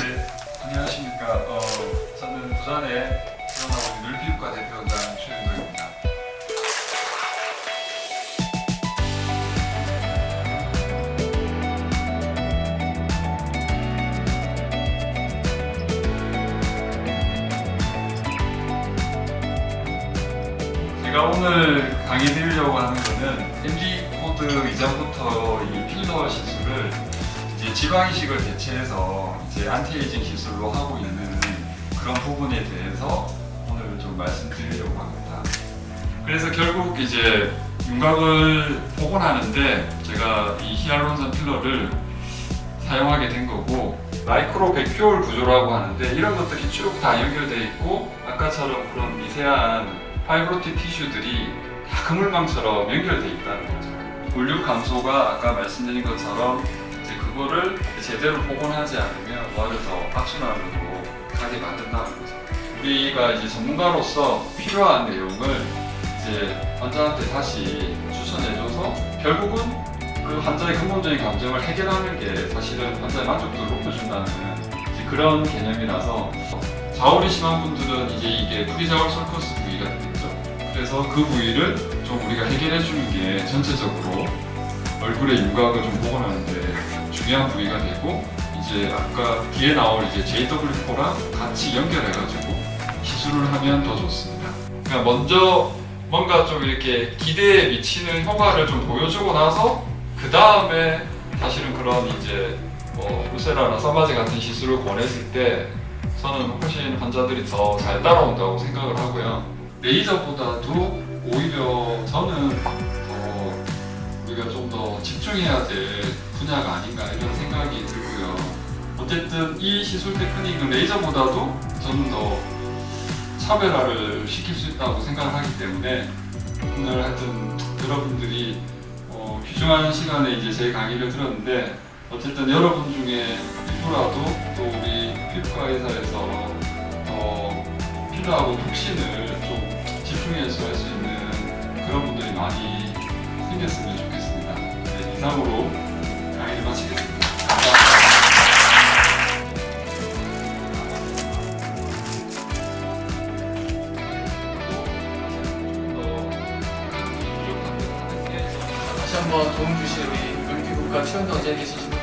네, 안녕하십니까. 어, 저는 부산의 태어나고 늘피부과 대표장 최윤도입니다. 제가 오늘 강의 드리려고 하는 거는 MG 코드 이전부터 이 필러 시술을 이제 지방 이식을 대체해서 이제 안티에이징 시술로 하고 있는 그런 부분에 대해서 오늘 좀 말씀드리려고 합니다. 그래서 결국 이제 윤곽을 복원하는데 제가 이 히알루론산 필러를 사용하게 된 거고 마이크로 백큐올 구조라고 하는데 이런 것들이 쭉 다 연결되어 있고 아까처럼 그런 미세한 파이브로틱 티슈들이 다 그물망처럼 연결되어 있다는 거죠. 물류 감소가 아까 말씀드린 것처럼 이제 그거를 제대로 복원하지 않으면 오히려 악순환으로 가게 만든다는 거죠. 우리가 이제 전문가로서 필요한 내용을 이제 환자한테 다시 추천해줘서 결국은 그 환자의 근본적인 감정을 해결하는 게 사실은 환자의 만족도를 높여준다는 그런 개념이라서 자울이 심한 분들은 이제 이게 프리자울 설커스 부위가 되겠죠. 그래서 그 부위를 좀 우리가 해결해 주는 게 전체적으로 얼굴의 윤곽을 좀 복원하는데 중요한 부위가 되고 이제 아까 뒤에 나올 이제 JW4랑 같이 연결해가지고 시술을 하면 더 좋습니다. 그러니까 먼저 뭔가 좀 이렇게 기대에 미치는 효과를 좀 보여주고 나서 그 다음에 사실은 그런 이제 뭐 루세라나 써마지 같은 시술을 권했을 때 저는 훨씬 환자들이 더 잘 따라온다고 생각을 하고요. 레이저보다도 오히려 저는 더 우리가 좀 더 집중해야 될 분야가 아닌가 이런 생각이 들고요. 어쨌든 이 시술 테크닉은 레이저보다도 저는 더 차별화를 시킬 수 있다고 생각을 하기 때문에 오늘 하여튼 여러분들이 어, 귀중한 시간에 이제 제 강의를 들었는데 어쨌든 여러분 중에 일부라도 또 우리 피부과 회사에서 더 필요하고 톡신을 좀 집중해서 할 수 있는 그런 분들이 많이 생겼으면 좋겠습니다. 네, 이상으로 강의를 마치겠습니다. 감사합니다. 다시 한번 도움 주실 우리 물피부과 최현도 원장님 계시죠?